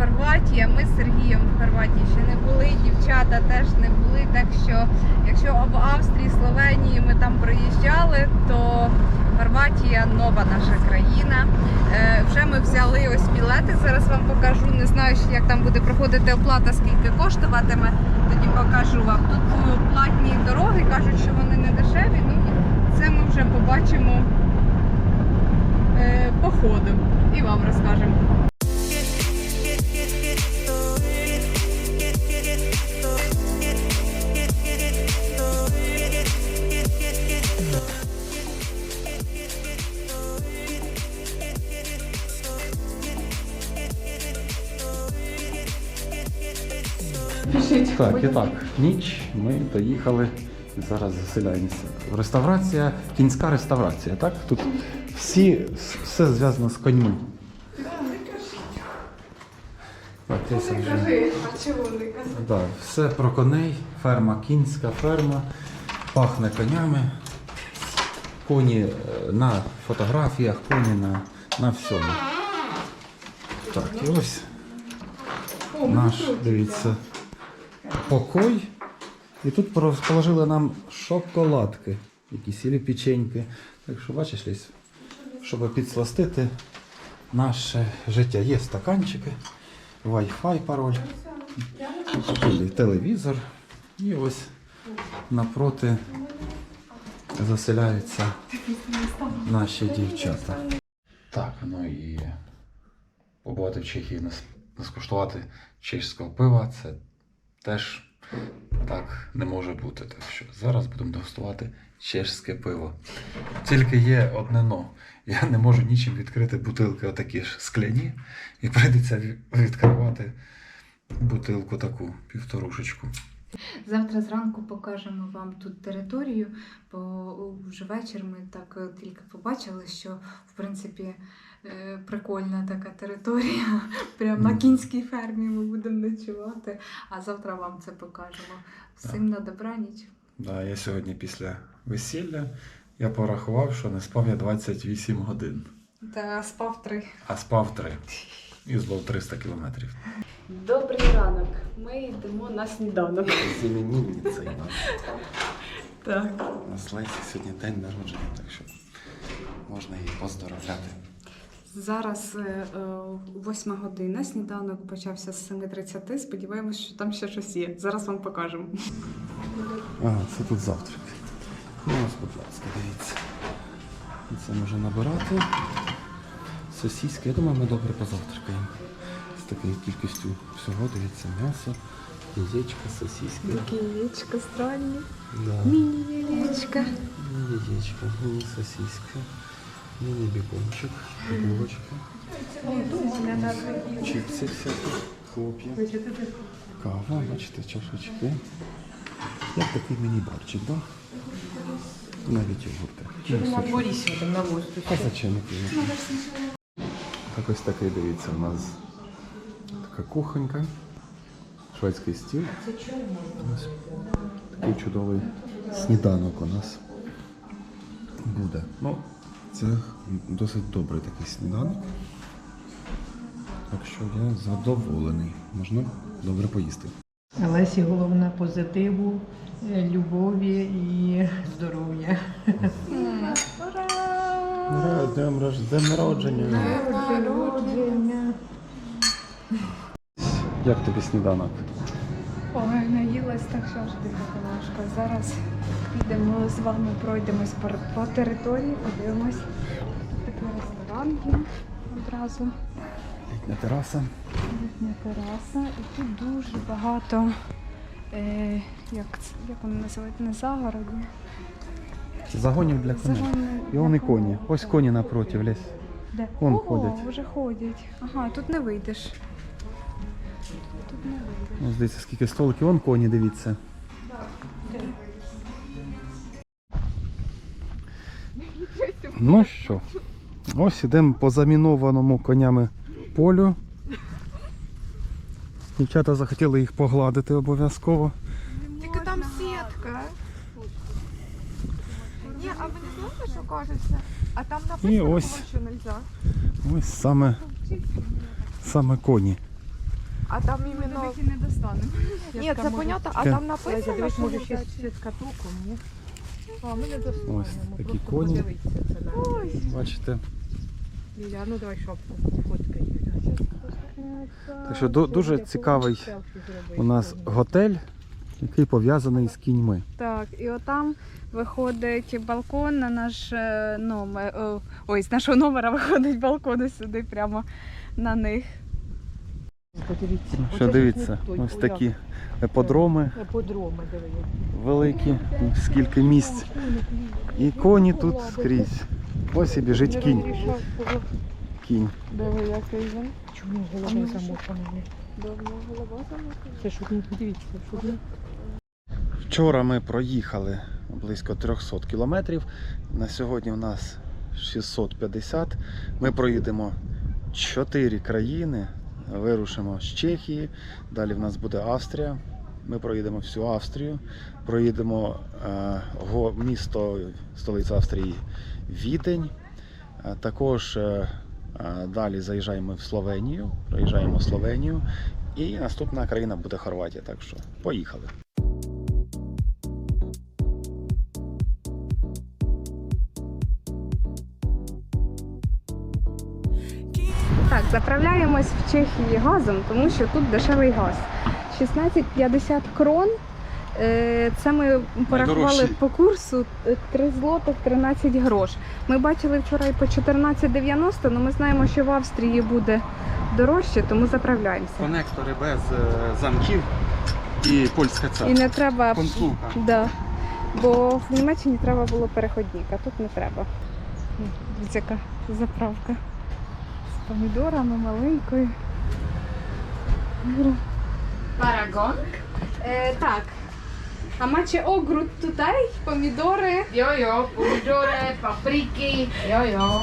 Хорватія. Ми з Сергієм в Хорватії ще не були, дівчата теж не були. Так що, якщо в Австрії, Словенії ми там проїжджали, то Хорватія нова наша країна. Е, вже ми взяли ось білети. Зараз вам покажу. Не знаю, як там буде проходити оплата, скільки коштуватиме. Тоді покажу вам. Тут е, платні дороги, кажуть, що вони не дешеві. Ну це ми вже побачимо е, по ходу і вам розкажемо. Так, і так, ніч ми доїхали. Зараз заселяємося. Реставрація, кінська реставрація, так? Тут всі, все зв'язано з коньми. Так, я вже- а чого не казати? Да, все про коней, ферма кінська ферма, пахне конями. Коні е, на фотографіях, коні на, на всьому. Так, і ось наш, дивіться, покой. І тут положили нам шоколадки, якісь ілі печеньки. Так що бачиш, щоб підсластити наше життя. Є стаканчики, Wi-Fi пароль. Телевізор. І ось напроти заселяються наші дівчата. Так, ну і побувати в Чехії, скуштувати чеського пива, це теж так не може бути. Так що зараз будемо дегустувати чешське пиво. Тільки є одне но. Я не можу нічим відкрити бутилки отакі ж скляні, і прийдеться відкривати бутилку таку, півторушечку. Завтра зранку покажемо вам тут територію, бо вже вечір ми так тільки побачили, що в принципі прикольна така територія. Прямо на кінській фермі ми будемо ночувати. А завтра вам це покажемо. Всім на добраніч. Да, я сьогодні після весілля я порахував, що не спав я 28 годин, Та спав три. а спав 3. І збав 300 кілометрів. Добрий ранок. Ми йдемо на сніданок. З іменинницею. Так. У нас Лесі сьогодні день народження, так що можна її поздоровляти. Зараз е, е, восьма година. Сніданок почався з 7.30. Сподіваємось, що там ще щось є. Зараз вам покажемо. Ага, це тут завтрак. Ну, ось, будь ласка, дивіться. Це може набирати. Сосіски. Я думаю, ми добре позавтракаємо. З такою кількістю всього, дивіться, м'ясо, яєчка, сосіски. Яєчко странні. Да. Міні-яєчка. Яєчко, міні-сосиска, міні-бекончик, булочка, чипси всякі, хлоп'я, кава, бачите, чашечки. Як такий міні-барчик, да? Навіть йогурти. Ну, супер. А зачем это? Так ось такий, дивіться, у нас така кухонька, шведський стіл. Ось такий чудовий сніданок у нас буде. Ну, це досить добрий такий сніданок. Так що я задоволений. Можна добре поїсти. Лесі головне позитиву, е, любові і здоров'я. З днем народження. Народження. Як тобі сніданок? Ой, наїлась так завжди каталашка. Зараз підемо з вами, пройдемось по, території, подивимось. Такий ресторан є одразу. Літня тераса. Літня тераса. І тут дуже багато. Е, як, як вони називають? Не загороді. Загонів для коней. Загони І вони коні. Ось коні напротив ліс. Де? Вон О, ходять. вже ходять. Ага, тут не вийдеш. Ось дивіться, скільки столиків, вон коні, дивіться. Ну що, ось ідемо по замінованому конями полю. Дівчата захотіли їх погладити обов'язково. Тільки там сітка. Ні, а ви не знаєте, що кажеться? А там написано, ось. що нельзя. Ось саме, саме коні. А там іменно... не достанемо. Ні, це понятно, а там написано, що може ще з ні? А, ми не достанемо. Ось такі просто коні. подивитися це на. Бачите? Юля, ну давай шапку фоткай, Так що дуже цікавий У нас готель, який пов'язаний з кіньми. Так, і отам виходить балкон на наш е, номер. о, Ой, з нашого номера виходить балкон сюди, прямо на них. Подивіться. Що дивіться, ось такі еподроми Подроми, диви. великі, скільки місць. І коні тут скрізь. Ось і біжить кінь. Кінь. Диви, який він. Чому голова може, замотана? Давно голова замотана. Це щоб не подивіться, щоб не Вчора ми проїхали близько 300 кілометрів. На сьогодні у нас 650. Ми проїдемо 4 країни. Вирушимо з Чехії. Далі в нас буде Австрія. Ми проїдемо всю Австрію. Проїдемо е, місто, столиця Австрії Відень. Е, також е, далі заїжджаємо в Словенію. Проїжджаємо Словенію. І наступна країна буде Хорватія. Так що поїхали. Так, заправляємось в Чехії газом, тому що тут дешевий газ. 16,50 крон. Е, Це ми порахували по курсу е, 3 злотих 13 грош. Ми бачили вчора і по 14,90, але ми знаємо, що в Австрії буде дорожче, тому заправляємося. Конектори без е, замків і польська ця. І не треба Да. Бо в Німеччині треба було переходник, а тут не треба. Дивіться, яка заправка. Помідорами маленькою. Парагон? Е, так. А macie ogród tutaj? Pomidory? Jo, pomidory, papryki, jo, jo.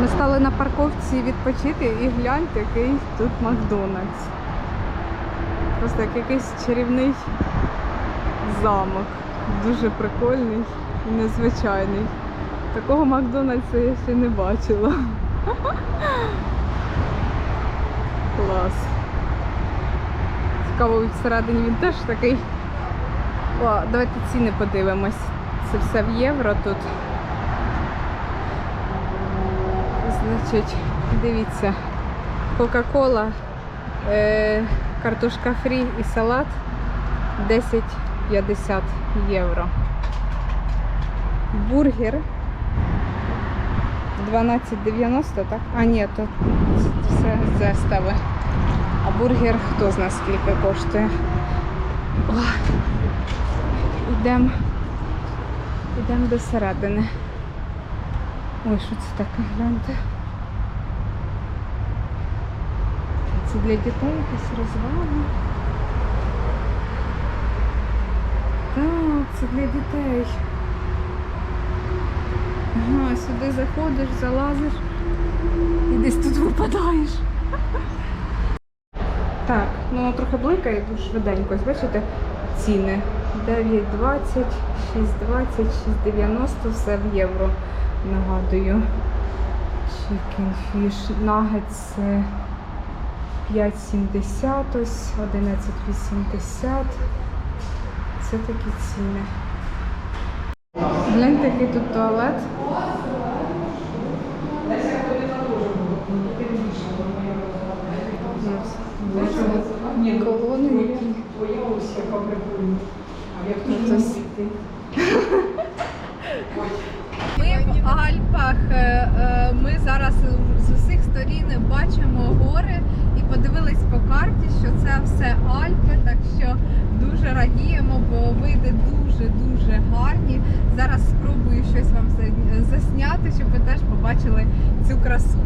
Ми стали на парковці відпочити і гляньте, який тут Макдональдс. Просто як якийсь чарівний замок. Дуже прикольний і незвичайний. Такого Макдональдса я ще не бачила. Клас. Цікаво, всередині він теж такий. О, давайте ціни подивимось. Це все в євро тут. Значить, дивіться, Кока-Кола, е, картошка фрі і салат 10,50 євро. Бургер 12,90, так? А ні, то це застави. А бургер хто знає скільки коштує. О, Ідемо ідем до середини. Ой, що це таке, гляньте. Це для дітей якась розвага. Так, це для дітей. Ага, сюди заходиш, залазиш і десь тут випадаєш. Так, ну воно трохи бликає дуже швиденько. Ось бачите ціни. 9,20, 6,20, 6,90, все в євро. Нагадую. Chicken fish nuggets е, 5,70, ось 11,80. Це такі ціни. Гляньте, який тут туалет. Ось, Колони які. Хтось. Ми в Альпах. е, е, Ми зараз з усіх сторін бачимо гори і подивились по карті, що це все Альпи, так що дуже радіємо, бо види дуже дуже гарні. Зараз спробую щось вам засняти, щоб ви теж побачили цю красу.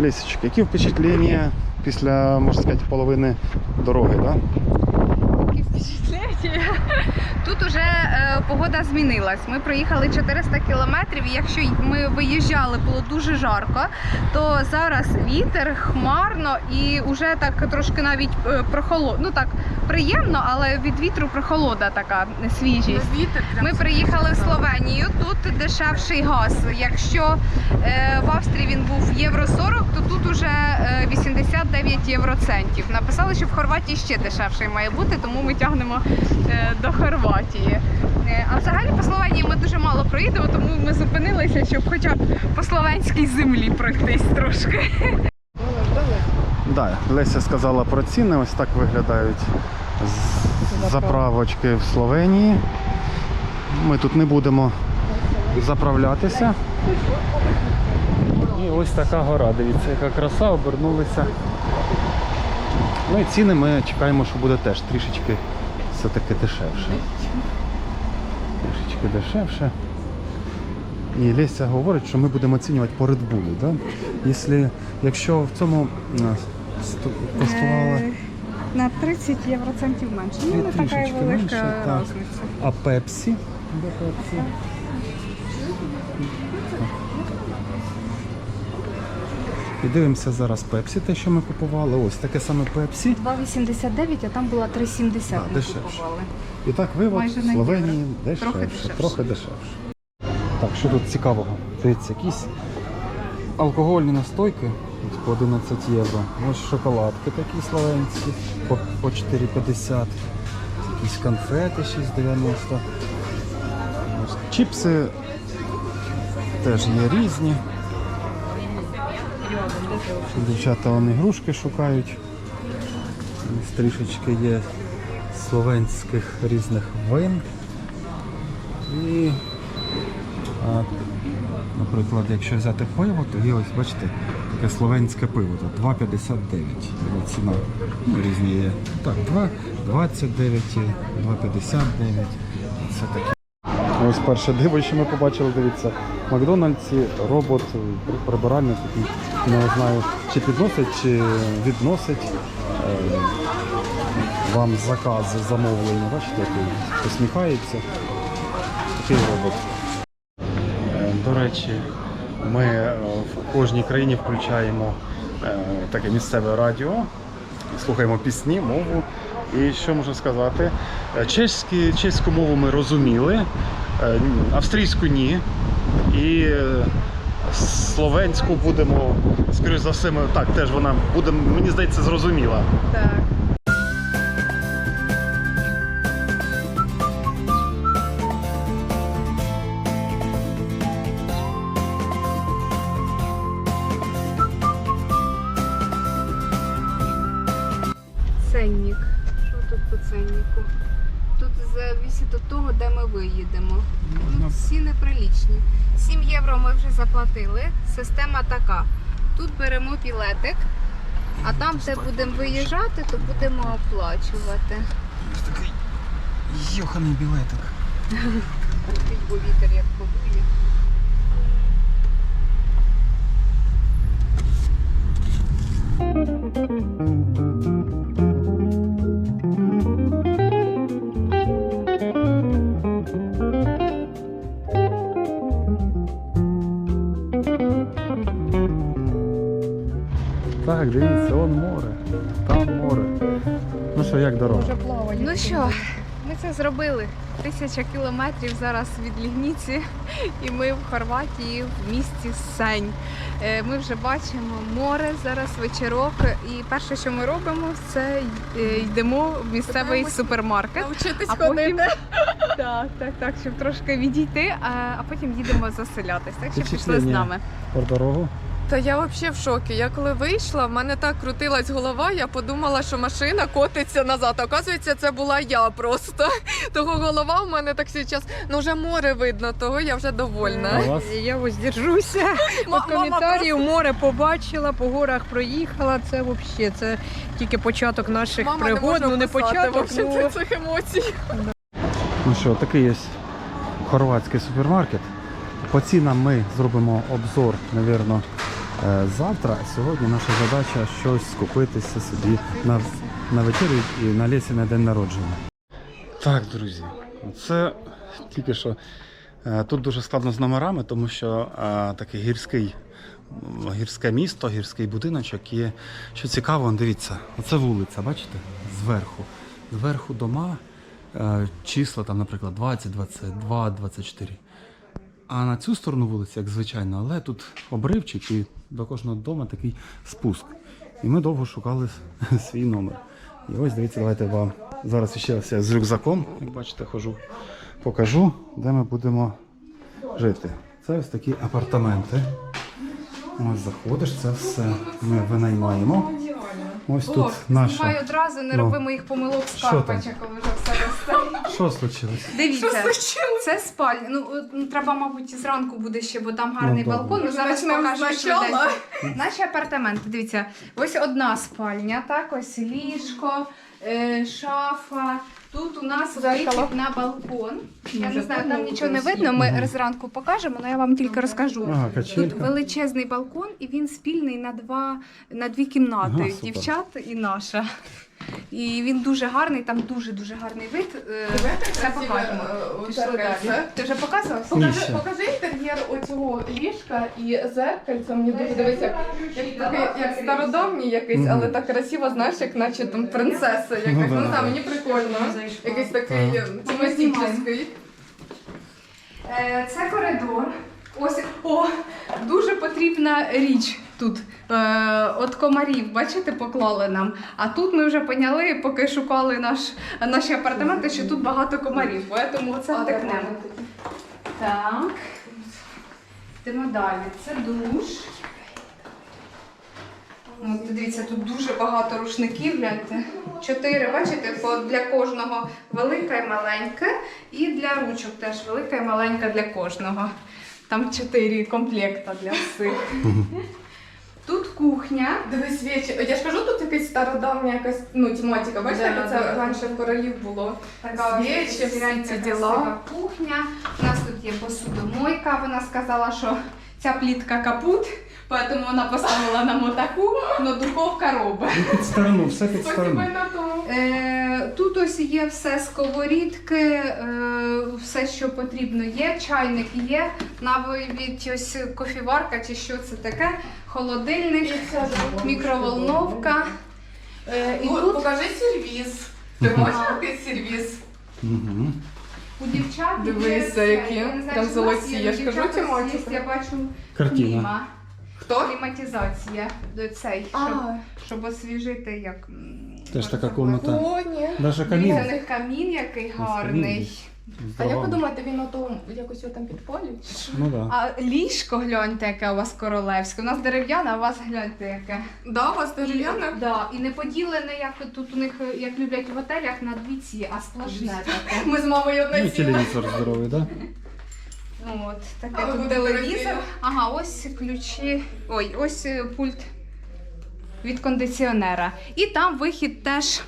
Лісічки, які впечатлення після, можна сказати, половини дороги, так? Такі впечатлення. Тут тут уже е, погода змінилась. Ми проїхали 400 кілометрів. І якщо ми виїжджали, було дуже жарко, то зараз вітер, хмарно і вже так трошки навіть е, прохолодно. Ну так приємно, але від вітру прохолода така свіжість. Ми приїхали в Словенію. Тут дешевший газ. Якщо е, в Австрії він був євро 40, то тут уже е, 89 євроцентів. Написали, що в Хорватії ще дешевший має бути, тому ми тягнемо е, до Хорватії. А взагалі по Словенії ми дуже мало проїдемо, тому ми зупинилися, щоб хоча б по словенській землі пройтись трошки. Да, Леся сказала про ціни. Ось так виглядають заправочки в Словенії. Ми тут не будемо заправлятися. І ось така гора. Дивіться, яка краса, обернулися. Ну і ціни ми чекаємо, що буде теж трішечки все-таки дешевше. Трішечки дешевше. І Леся говорить, що ми будемо оцінювати по Red Bull, да? Якщо, якщо в цьому м, сто- коштувало. На 30 євроцентів менше. Ну, не така велика менше, так. різниця. А Пепсі? Де Пепсі? І дивимося зараз Пепсі, те, що ми купували. Ось таке саме Пепсі. 2,89, а там була 3,70 Так, ми дешевше. купували. І так вивод Майже в на Словенії євро. дешевше, Трохи дешевше. трохи дешевше. Так, що тут цікавого? Дивіться, якісь алкогольні настойки по 11 євро. Ось шоколадки такі словенські по, по 4,50. Якісь конфети 6,90. Ось Чіпси теж є різні. Дівчата вони ігрушки шукають. Ось Трішечки є словенських різних вин. І, а, наприклад, якщо взяти пиво, то є ось, бачите, таке словенське пиво, то 2,59 ціна. Ну, різні є. Так, 2, 29, 2,59. Це таке. Ось перше диво, що ми побачили, дивіться, в Макдональдсі робот при- прибиральник, який не знаю, чи підносить, чи відносить е, вам закази, замовлення. Бачите, який посміхається. Такий робот. Е, До речі, ми е, в кожній країні включаємо е, таке місцеве радіо, слухаємо пісні, мову. І що можу сказати? Чеські, чеську мову ми розуміли, австрійську ні. І словенську будемо, скоріш за все, ми, так, теж вона буде, мені здається, зрозуміла. Так. Тут прилічні. 7 євро ми вже заплатили. Система така. Тут беремо білетик, а там, де будемо виїжджати, то будемо оплачувати. Ось такий йоханий білетик. Бо вітер як подує. Ну що, ми це зробили. Тисяча кілометрів зараз від Лігніці, і ми в Хорватії в місті Сень. Е, Ми вже бачимо море, зараз вечірок. І перше, що ми робимо, це е, йдемо в місцевий супермаркет. Навчитись А потім так, так, так, щоб трошки відійти, а, а потім їдемо заселятись. Так що пішли з нами. Про дорогу. Та я взагалі в шокі. Я коли вийшла, в мене так крутилась голова, я подумала, що машина котиться назад. Оказується, це була я просто. Того голова в мене так зараз, ну вже море видно, того я вже довольна. Я воздержуся від коментарів. Море побачила, по горах проїхала. Це взагалі це тільки початок наших Мама пригод. не ну може не початок. Ну, цих емоцій. Ну що, такий є хорватський супермаркет. По цінам ми зробимо обзор, мабуть, завтра. Сьогодні наша задача щось скупитися собі на, на вечерю і на Лесі на день народження. Так, друзі, Це тільки що е, тут дуже складно з номерами, тому що е, такий гірський, гірське місто, гірський будиночок є. Що цікаво, дивіться, оце вулиця, бачите? Зверху. Зверху дома, е, числа там, наприклад, 20, 22, 24. А на цю сторону вулиці, як звичайно, але тут обривчик і до кожного дому такий спуск. І ми довго шукали свій номер. І ось дивіться, давайте вам зараз ще раз я з рюкзаком, як бачите, хожу, покажу, де ми будемо жити. Це ось такі апартаменти. Ось заходиш, це все ми винаймаємо. Ось тут наша. одразу, не Ну. роби моїх помилок з Що там? карпача, коли вже все росте. Що случилось? Дивіться, це спальня. Ну, от, ну, треба, мабуть, зранку буде ще, бо там гарний Ну, добре. балкон. Ну, зараз Почнемо покажу спочатку. десь. Наші апартаменти, дивіться, ось одна спальня, так, ось ліжко, е, шафа. Тут у нас Зеркало. вихід на балкон. Я не знаю, там нічого не видно. Ми зранку покажемо, але я вам тільки розкажу. Ага, Тут качелька. величезний балкон, і він спільний на два на дві кімнати. Ага, супер. дівчат і наша. І він дуже гарний, там дуже дуже гарний вид. Е, Все покажемо. Далі. Ти вже показував? Ні, Покажи, покажи інтер'єр оцього ліжка і зеркальце. Мені дуже дивиться, як, такий, як стародавній якийсь, але так красиво, знаєш, як наче там принцеса якась. Ну, Ну, да. там мені прикольно. Якийсь такий е, тематичний. Е, Це коридор. Ось о, дуже потрібна річ тут. Е, от комарів, бачите, поклали нам. А тут ми вже поняли, поки шукали наш, наші апартаменти, що тут багато комарів. Тому це втекнемо. Так. Йдемо далі. Це душ. От, дивіться, тут дуже багато рушників, гляньте. Чотири, бачите, по, для кожного велика і маленька. І для ручок теж велика і маленька для кожного. Там чотири комплекта для всіх. Кухня. Дивись, свічі. Я ж кажу, тут якась стародавня якась ну, тематика. Бачите, Да, як це да, раніше в королів було. Така Свічі, всі діла. кухня. У нас тут є посудомойка. Вона сказала, що ця плітка капут, тому вона поставила нам отаку, але духовка робить. Під сторону, все під Спасибо сторону. Е, тут ось є все сковорідки, е, все, що потрібно є. Чайник є, навіть ось кофіварка чи що це таке, холодильник, мікроволновка. Е, і Ну, тут покажи сервіс. Ти бачиш який сервіс? Угу. у дівчат Дивися, які. Там золоті, я ж кажу, тематика. є, Я бачу Картина. кліма, Хто? кліматизація до цей, щоб, щоб освіжити як. Теж така комната. о, ні. Даже камін. них камін який гарний. А як ви думаєте, він ото якось його там підпалює? Ну да. А ліжко гляньте, яке у вас королевське. У нас дерев'яне, а у вас гляньте яке. Да, у вас дерев'яне? Да, і не поділене, як тут у них, як люблять в готелях, на дві ці, а сплошне таке. Ми з мамою і одне сіли. телевізор здоровий, да? Ну, От, таке А ви тут телевізор. Ага, ось ключі. Ой, ось е, пульт від кондиціонера. І там вихід теж.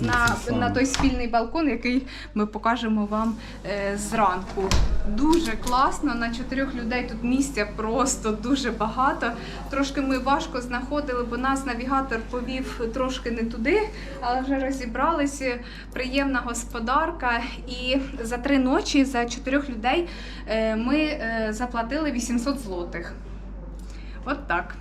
На, на той спільний балкон, який ми покажемо вам е, зранку. Дуже класно. На чотирьох людей тут місця просто дуже багато. Трошки ми важко знаходили, бо нас навігатор повів трошки не туди, але вже розібралися. Приємна господарка. І за три ночі за чотирьох людей е, ми е, заплатили 800 злотих. От так.